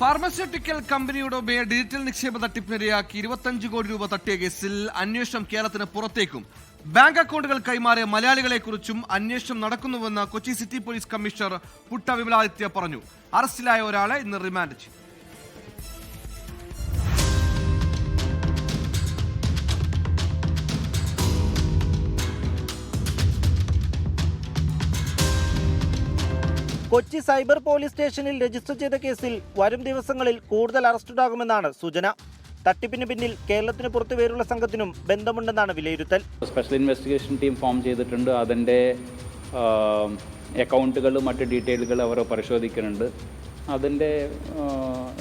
Pharmaceutical കമ്പനിയുടെ ഉപയെ digital നിക്ഷേപ തട്ടിപ്പിനിരയാക്കി ഇരുപത്തഞ്ച് കോടി രൂപ തട്ടിയ കേസിൽ അന്വേഷണം കേരളത്തിന് പുറത്തേക്കും. ബാങ്ക് അക്കൗണ്ടുകൾ കൈമാറിയ മലയാളികളെക്കുറിച്ചും അന്വേഷണം നടക്കുന്നുവെന്ന് Kochi city police commissioner Putta Vimaladitya പറഞ്ഞു. അറസ്റ്റിലായ ഒരാളെ ഇന്ന് റിമാൻഡ് ചെയ്തു. കൊച്ചി സൈബർ പോലീസ് സ്റ്റേഷനിൽ രജിസ്റ്റർ ചെയ്ത കേസിൽ വരും ദിവസങ്ങളിൽ കൂടുതൽ അറസ്റ്റുണ്ടാകുമെന്നാണ് സൂചന. തട്ടിപ്പിന് പിന്നിൽ കേരളത്തിന് പുറത്തു പേരുള്ള സംഘത്തിനും ബന്ധമുണ്ടെന്നാണ് വിലയിരുത്തൽ. സ്പെഷ്യൽ ഇൻവെസ്റ്റിഗേഷൻ ടീം ഫോം ചെയ്തിട്ടുണ്ട്. അതിന്റെ അക്കൗണ്ടുകളും മറ്റ് ഡീറ്റെയിലുകളും അവർ പരിശോധിക്കുന്നുണ്ട്. അതിന്റെ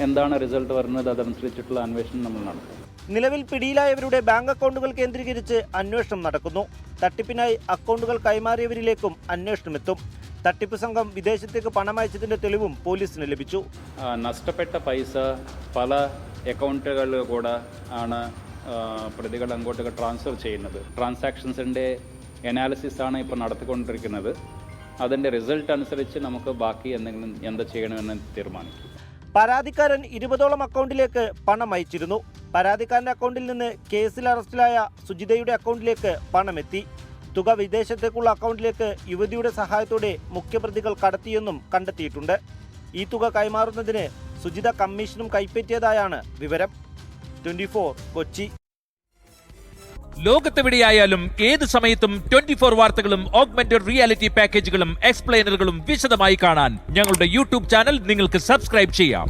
എന്താണ് റിസൾട്ട് വരുന്നത് അതനുസരിച്ചിട്ടുള്ള അന്വേഷണം നമ്മൾ നടത്തും. നിലവിൽ പിടിയിലായവരുടെ ബാങ്ക് അക്കൗണ്ടുകൾ കേന്ദ്രീകരിച്ച് അന്വേഷണം നടക്കുന്നു. തട്ടിപ്പിനായി അക്കൗണ്ടുകൾ കൈമാറിയവരിലേക്കും അന്വേഷണം എത്തും. തട്ടിപ്പ് സംഘം വിദേശത്തേക്ക് പണം അയച്ചതിന്റെ തെളിവും പോലീസിന് ലഭിച്ചു. നഷ്ടപ്പെട്ട പൈസ പല അക്കൗണ്ടുകളിൽ കൂടെ ആണ് പ്രതികൾ അങ്ങോട്ടേക്ക് ട്രാൻസ്ഫർ ചെയ്യുന്നത്. ട്രാൻസാക്ഷൻസിന്റെ അനാലിസിസ് ആണ് ഇപ്പോൾ നടത്തിക്കൊണ്ടിരിക്കുന്നത്. അതിന്റെ റിസൾട്ട് അനുസരിച്ച് നമുക്ക് ബാക്കി എന്തെങ്കിലും എന്താ ചെയ്യണമെന്ന് തീരുമാനിക്കും. പരാതിക്കാരൻ ഇരുപതോളം അക്കൗണ്ടിലേക്ക് പണം അയച്ചിരുന്നു. പരാതിക്കാരന്റെ അക്കൗണ്ടിൽ നിന്ന് കേസിൽ അറസ്റ്റിലായ സുജിതയുടെ അക്കൗണ്ടിലേക്ക് പണം എത്തി. തുക വിദേശത്തേക്കുള്ള അക്കൗണ്ടിലേക്ക് യുവതിയുടെ സഹായത്തോടെ മുഖ്യപ്രതികൾ കടത്തിയെന്നും കണ്ടെത്തിയിട്ടുണ്ട്. ഈ തുക കൈമാറുന്നതിന് സുജിത കമ്മീഷനും കൈപ്പറ്റിയതായാണ് വിവരം. ട്വന്റി കൊച്ചി. ലോകത്തെവിടെയായാലും ഏത് സമയത്തും ട്വന്റി ഫോർ വാർത്തകളും ഓഗ്മെന്റഡ് റിയാലിറ്റി പാക്കേജുകളും എക്സ്പ്ലെയിനറുകളും വിശദമായി കാണാൻ ഞങ്ങളുടെ യൂട്യൂബ് ചാനൽ നിങ്ങൾക്ക് സബ്സ്ക്രൈബ് ചെയ്യാം.